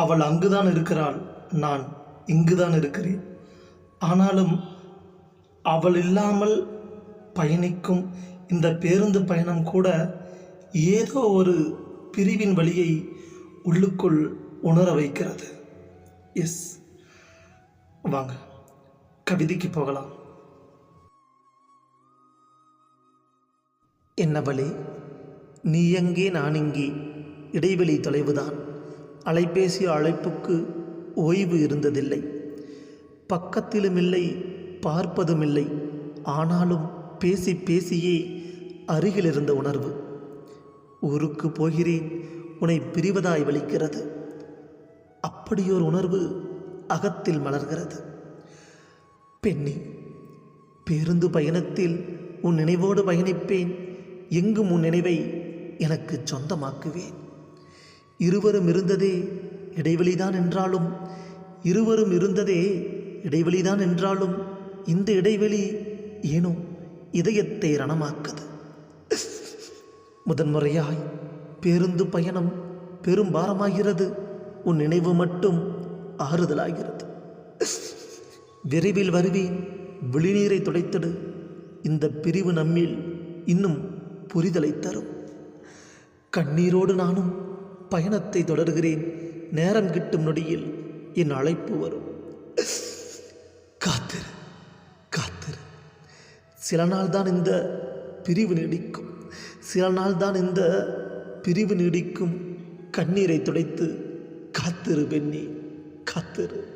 அவள் அங்குதான் இருக்கிறாள் நான் இங்குதான் இருக்கிறேன். ஆனாலும் அவள் இல்லாமல் பயணிக்கும் இந்த பேருந்து பயணம் கூட ஏதோ ஒரு பிரிவின் வழியை உள்ளுக்குள் உணர வைக்கிறது. எஸ். வாங்க கவிதைக்கு போகலாம். என்னவளே நீ எங்கே நான் இங்கே? இடைவெளி தொலைவுதான். அலைபேசி அழைப்புக்கு ஓய்வு இருந்ததில்லை. பக்கத்திலுமில்லை பார்ப்பதுமில்லை. ஆனாலும் பேசி பேசியே அருகில் இருந்த உணர்வு. ஊருக்கு போகிறேன் உன்னை பிரிவதாய் வலிக்கிறது. அப்படியொரு உணர்வு அகத்தில் மலர்கிறது. பெண்ணே பேருந்து பயணத்தில் உன் நினைவோடு பயணிப்பேன். எங்கும் உன் நினைவை எனக்கு சொந்தமாக்குவேன். இருவரும் இருந்ததே இடைவெளிதான் என்றாலும் இருவரும் இருந்ததே இடைவெளிதான் என்றாலும் இந்த இடைவெளி ஏனோ இதயத்தை ரணமாக்குது. முதன்முறையாய் பேருந்து பயணம் பெரும் பாரமாகிறது. உன் நினைவு மட்டும் ஆறுதலாகிறது. விரைவில் வருவேன். விழிநீரை துடைத்திடு. இந்த பிரிவு நம்மில் இன்னும் புரிதலை தரும். கண்ணீரோடு நானும் பயணத்தை தொடர்கிறேன். நேரம் கிட்டும் நொடியில் என் அழைப்பு வரும். காத்திரு காத்திரு. சில நாள் தான் இந்த பிரிவு நீடிக்கும். சில நாள் தான் இந்த பிரிவு நீடிக்கும். கண்ணீரை துடைத்து காத்திரு பெண்ணி காத்திரு.